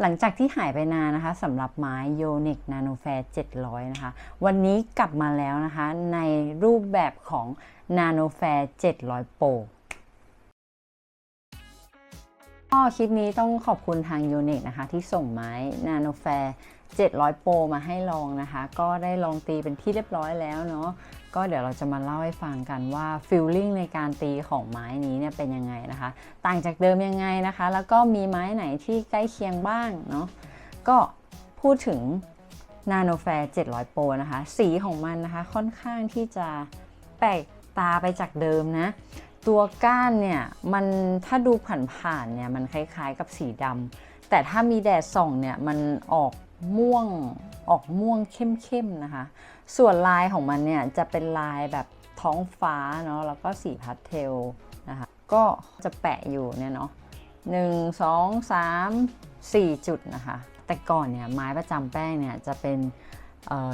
หลังจากที่หายไปนานนะคะสำหรับไม้โยนิกนาโนแฟร์700 นะคะ วันนี้กลับมาแล้วนะคะ ในรูปแบบของนาโนแฟร์700 Pro ก็คลิปนี้ต้องขอบคุณทางโยนิกนะคะ ที่ส่งไม้นาโนแฟร์ 700 Pro มาให้ลองนะคะ ก็ได้ลองตีเป็นที่เรียบร้อยแล้วเนาะก็เดี๋ยวเราจะมาเล่าให้ฟังกันว่าฟิลลิ่งในการตีของไม้นี้เนี่ยเป็นยังไงนะคะ ต่างจากเดิมยังไงนะคะ แล้วก็มีไม้ไหนที่ใกล้เคียงบ้างเนาะก็พูดถึง Nano Fair 700 Pro นะคะ สีของมันนะคะค่อนข้างที่จะแปลกตาไปจากเดิมนะ ตัวก้านเนี่ยมันถ้าดูผ่านๆเนี่ยมันคล้ายๆกับสีดำแต่ถ้ามีแดดส่องเนี่ยมันออก ม่วงออกม่วงเข้มๆนะคะ ส่วนลายของมันเนี่ยจะเป็นลายแบบท้องฟ้าเนาะแล้วก็สีพาสเทลนะคะ ก็จะแปะอยู่เนี่ยเนาะหนึ่งสองสามสี่จุดนะคะ แต่ก่อนเนี่ยไม้ประจำแป้งเนี่ยจะเป็น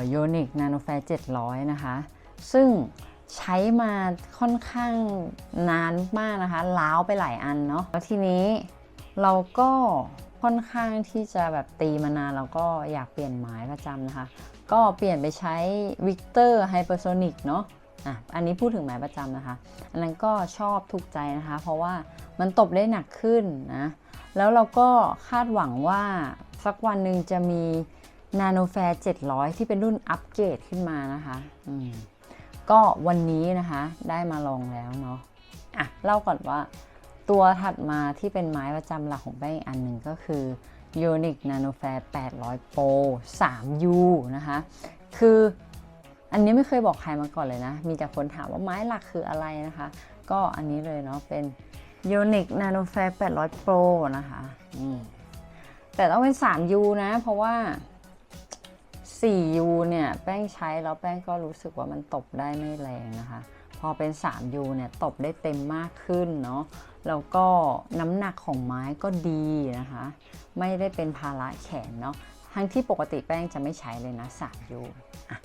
โยนิกนาโนแฟร์700 นะคะ ซึ่งใช้มาค่อนข้างนานมากนะคะ ล้าวไปหลายอันเนาะแล้วทีนี้เราก็ ค่อนข้างที่จะแบบตีมานานแล้วก็อยากเปลี่ยนไม้ประจำนะคะ ก็เปลี่ยนไปใช้ Victor Hypersonic เนาะอะอันนี้พูดถึงไม้ประจำนะคะ อันนั้นก็ชอบถูกใจนะคะ เพราะว่ามันตบได้หนักขึ้นนะ แล้วเราก็คาดหวังว่าสักวันหนึ่งจะมี Nano Fair 700 ที่เป็นรุ่นอัปเกรดขึ้นมานะคะอืมก็วันนี้นะคะได้มาลองแล้วเนาะอะเล่าก่อนว่า ตัวถัดมาที่เป็นไม้ประจำหลักของแป้งอีกอันหนึ่งก็คือ Unic Nano Fair 800 Pro 3U นะคะ คืออันนี้ไม่เคยบอกใครมาก่อนเลยนะ มีแต่คนถามว่าไม้หลักคืออะไรนะคะ ก็อันนี้เลยเนาะเป็น Unic Nano Fair 800 Pro นะคะแต่ต้องเป็น 3U นะ เพราะว่า 4U เนี่ย แป้งใช้แล้วแป้งก็รู้สึกว่ามันตบได้ไม่แรงนะคะ พอเป็น 3U เนี่ยตบได้เต็มมากขึ้นเนาะแล้วก็น้ำหนักของไม้ก็ดีนะคะ ไม่ได้เป็นภาระแขนเนาะทั้งที่ปกติแป้งจะไม่ใช้เลยนะ 3U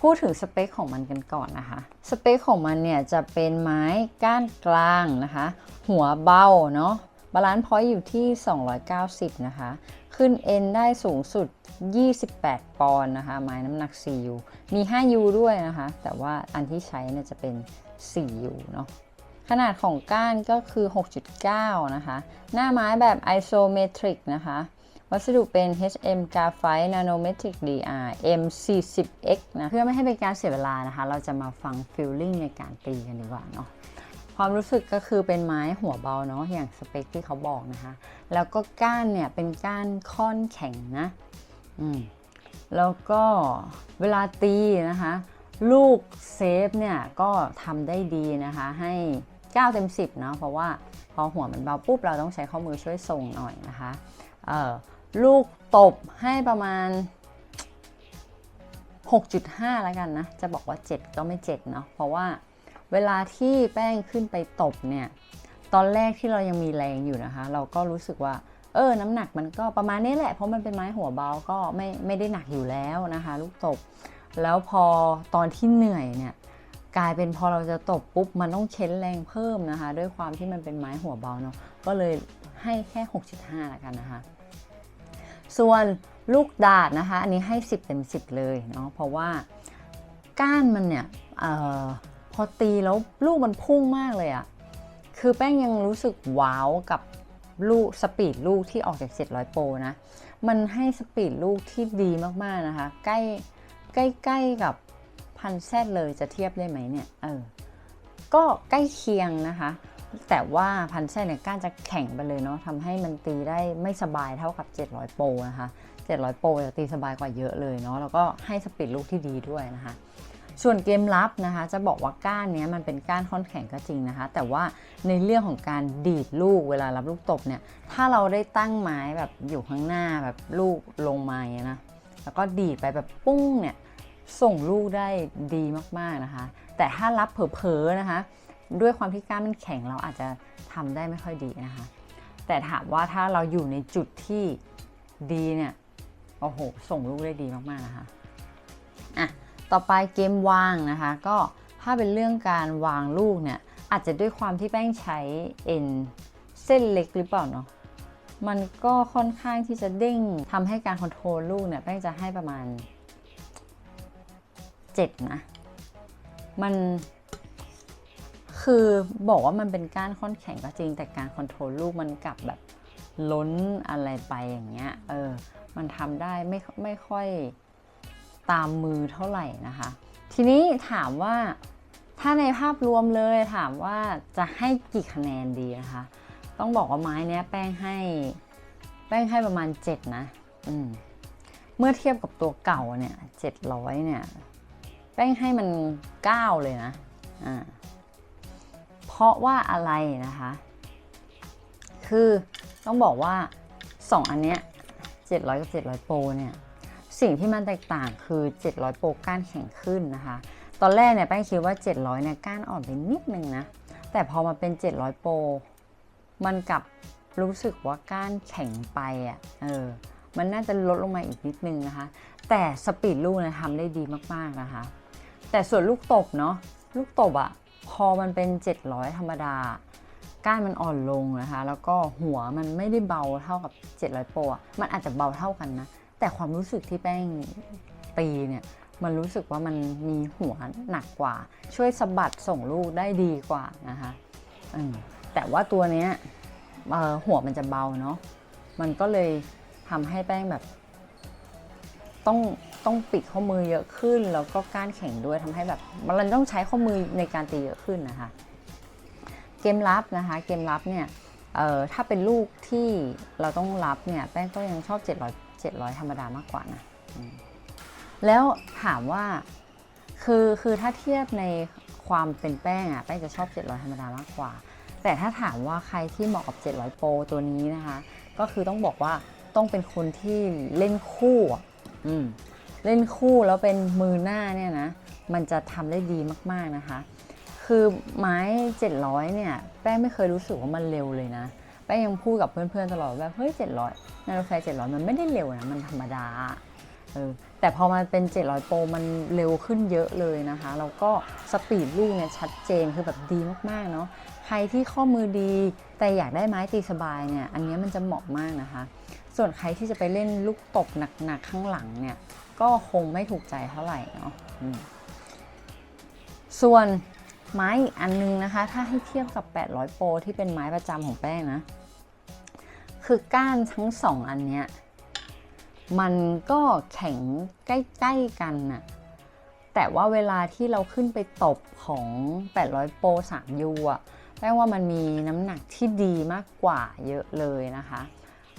พูดถึงสเปคของมันกันก่อนนะคะ สเปคของมันเนี่ยจะเป็นไม้ก้านกลางนะคะ หัวเบาเนาะบาลานซ์พอยต์อยู่ที่ 290 นะคะ ขึ้น N ได้สูงสุด 28 ปอนด์นะคะ ไม้น้ำหนัก 4U มี 5U ด้วยนะคะ แต่ว่าอันที่ใช้เนี่ยจะเป็น 4U เนาะขนาดของก้านก็คือ 6.9 นะคะ หน้าไม้แบบ isometric นะคะ วัสดุเป็น HM Graphite Nanometric DR M40X นะเพื่อไม่ให้เป็นการเสียเวลานะคะ เราจะมาฟัง feeling ในการตีกันดีกว่าเนาะความรู้สึกก็คือเป็นไม้หัวเบาเนาะอย่างสเปคที่เขาบอกนะคะ แล้วก็ก้านเนี่ยเป็นก้านค่อนแข็งนะ อืม แล้วก็เวลาตีนะคะ ลูกเซฟเนี่ยก็ทำได้ดีนะคะ ให้ 9 เต็ม 10 เนาะเพราะว่าพอหัวมันเบาปุ๊บเราต้องใช้ข้อมือช่วยส่งหน่อยนะคะลูกตบให้ประมาณ 6.5 แล้วกันนะ จะบอกว่า 7 ก็ไม่ 7 เนาะเพราะว่าเวลาที่แป้งขึ้นไปตบเนี่ย ตอนแรกที่เรายังมีแรงอยู่นะคะ เราก็รู้สึกว่า เออ น้ำหนักมันก็ประมาณนี้แหละ เพราะมันเป็นไม้หัวเบาก็ไม่ไม่ได้หนักอยู่แล้วนะคะ ลูกตบ แล้วพอตอนที่เหนื่อยเนี่ยกลายเป็นพอเราจะตบปุ๊บมันต้องเค้นแรงเพิ่มนะคะ ด้วยความที่มันเป็นไม้หัวเบาเนาะก็เลยให้แค่ 6.5แล้วกันนะคะ ส่วนลูกดาดนะคะ อันนี้ให้ 10เต็ม10 เลยเนาะเพราะว่าก้านมันเนี่ยออพอตีแล้วลูกมันพุ่งมากเลยอะคือแป้งยังรู้สึกว้าวกับลูกสปีดลูกที่ออกจาก 700 โปรนะ มันให้สปีดลูกที่ดีมากๆนะคะ ใกล้ ใกล้ๆกับพันแซดเลยจะเทียบได้ไหมเนี่ยเออก็ใกล้เคียงนะคะ แต่ว่าพันแซดเนี่ยก้านจะแข็งไปเลยเนาะทำให้มันตีได้ไม่สบายเท่ากับ 700 โปรนะคะ 700 โปรจะตีสบายกว่าเยอะเลยเนาะแล้วก็ให้สปีดลูกที่ดีด้วยนะคะส่วนเกมรับนะคะ จะบอกว่าก้านเนี้ยมันเป็นก้านค่อนแข็งก็จริงนะคะ แต่ว่าในเรื่องของการดีดลูกเวลารับลูกตบเนี่ย ถ้าเราได้ตั้งไม้แบบอยู่ข้างหน้าแบบลูกลงมาอย่างเงี้ยนะ แล้วก็ดีดไปแบบปุ้งเนี่ย ส่งลูกได้ดีมากๆนะคะ แต่ถ้ารับเผลอๆนะคะ ด้วยความที่กล้านมันแข็งเราอาจจะทำได้ไม่ค่อยดีนะคะ แต่ถามว่าถ้าเราอยู่ในจุดที่ดีเนี่ยโอ้โหส่งลูกได้ดีมากๆนะคะอะต่อไปเกมวางนะคะ ก็ถ้าเป็นเรื่องการวางลูกเนี่ยอาจจะด้วยความที่แป้งใช้เอ็นเส้นเล็กหรือเปล่าเนาะมันก็ค่อนข้างที่จะเด้งทำให้การคอนโทรลลูกเนี่ยแป้งจะให้ประมาณ 7นะ มันคือบอกว่ามันเป็นก้านค่อนแข็งก็จริง แต่การคอนโทรลลูกมันกลับแบบล้นอะไรไปอย่างเงี้ย เออ มันทำได้ไม่ไม่ค่อยตามมือเท่าไหร่นะคะ ทีนี้ถามว่าถ้าในภาพรวมเลยถามว่าจะให้กี่คะแนนดีนะคะ ต้องบอกว่าไม้เนี้ยแป้งให้ แป้งให้ประมาณ 7 นะ อืม เมื่อเทียบกับตัวเก่าเนี่ย700เนี่ย แป้งให้มัน 9 เลยนะอ่าเพราะว่าอะไรนะคะ คือต้องบอกว่า 2 อันเนี้ย700 กับ 700 โปรเนี่ย สิ่งที่มันแตกต่างคือ 700 โปรก้านแข็งขึ้นนะคะ ตอนแรกเนี่ยแป้งคิดว่า 700 เนี่ยก้านอ่อนไปนิดนึงนะ แต่พอมาเป็น 700 โปรมันกลับรู้สึกว่าก้านแข็งไปอะ่ะ เออ มันน่าจะลดลงมาอีกนิดนึงนะคะ แต่สปีดลูกเนี่ยทำได้ดีมาก ๆ นะคะ แต่ส่วนลูกตบเนาะลูกตบอะพอมันเป็น 700 ธรรมดา ก้านมันอ่อนลงนะคะ แล้วก็หัวมันไม่ได้เบาเท่ากับ 700 โปรอะมันอาจจะเบาเท่ากันนะ แต่ความรู้สึกที่แป้งตีเนี่ยมันรู้สึกว่ามันมีหัวหนักกว่า ช่วยสะบัดส่งลูกได้ดีกว่านะคะแต่ว่าตัวเนี้ยหัวมันจะเบาเนาะมันก็เลยทำให้แป้งแบบ ต้องต้องปิดข้อมือเยอะขึ้น แล้วก็ก้านแข็งด้วยทำให้แบบมันต้องใช้ข้อมือในการตีเยอะขึ้นนะคะ เกมรับนะคะ เกมรับเนี่ยถ้าเป็นลูกที่เราต้องรับเนี่ยแป้งก็ยังชอบ 700 700 ธรรมดามากกว่านะแล้วถามว่าคือคือถ้าเทียบในความเป็นแป้งอะแป้งจะชอบ 700 ธรรมดามากกว่า แต่ถ้าถามว่าใครที่เหมาะกับ 700 โปรตัวนี้นะคะ ก็คือต้องบอกว่าต้องเป็นคนที่เล่นคู่ อืมเล่นคู่แล้วเป็นมือหน้าเนี่ยนะ มันจะทำได้ดีมากๆนะคะ คือไม้ 700 เนี่ย แป้งไม่เคยรู้สึกว่ามันเร็วเลยนะ แป้งยังพูดกับเพื่อนๆตลอดว่าเฮ้ย 700 นาโนแฟร์700 มันไม่ได้เร็วนะ มันธรรมดา เออ แต่พอมันเป็น 700 โปรมันเร็วขึ้นเยอะเลยนะคะ แล้วก็สปีดลูกเนี่ยชัดเจน คือแบบดีมากๆเนาะ ใครที่ข้อมือดี แต่อยากได้ไม้ตีสบายเนี่ย อันนี้มันจะเหมาะมากนะคะ ส่วนใครที่จะไปเล่นลูกตบหนักๆ ข้างหลังเนี่ย ก็คงไม่ถูกใจเท่าไหร่เนาะส่วนไม้อีกอันนึงนะคะ ถ้าให้เทียบกับ 800 โปรที่เป็นไม้ประจำของแป้งนะ คือก้านทั้งสองอันเนี้ย มันก็แข็งใกล้ๆกันน่ะ แต่ว่าเวลาที่เราขึ้นไปตบของ 800 โปร 3U อะแป้งว่ามันมีน้ำหนักที่ดีมากกว่าเยอะเลยนะคะ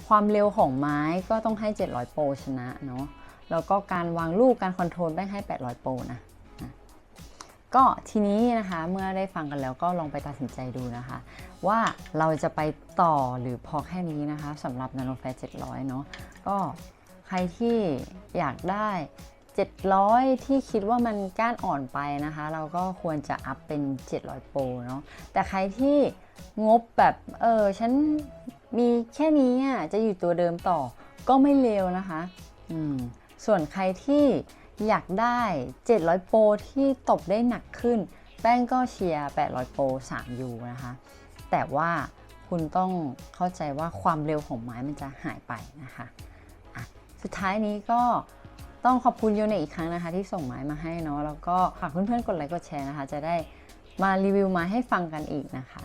ความเร็วของไม้ก็ต้องให้ 700 โปรชนะเนาะแล้วก็การวางลูกการคอนโทรลแป้ให้ 800 โปรนะก็ทีนี้นะคะเมื่อได้ฟังกันแล้วก็ลองไปตัดสินใจดูนะคะ ว่าเราจะไปต่อหรือพอแค่นี้นะคะสำหรับ Nano f a i r 700 เนาะก็ใครที่อยากได้ 700 ที่คิดว่ามันก้านอ่อนไปนะคะ เราก็ควรจะอัพเป็น 700 โปรเนาะแต่ใครที่งบแบบเออฉัน มีแค่นี้อะจะอยู่ตัวเดิมต่อก็ไม่เลวนะคะอืมส่วนใครที่อยากได้ 700 โปรที่ตบได้หนักขึ้น แป้งก็เชียร์ 800 โปร 3U นะคะ แต่ว่าคุณต้องเข้าใจว่าความเร็วของไม้มันจะหายไปนะคะะสุดท้ายนี้ก็ต้องขอบคุณโยเนอีกครั้งนะคะ ที่ส่งไม้มาให้เนาะแล้วก็ฝากเพื่อนๆกดไลค์กดแชร์นะคะ จะได้มารีวิวไม้ให้ฟังกันอีกนะคะ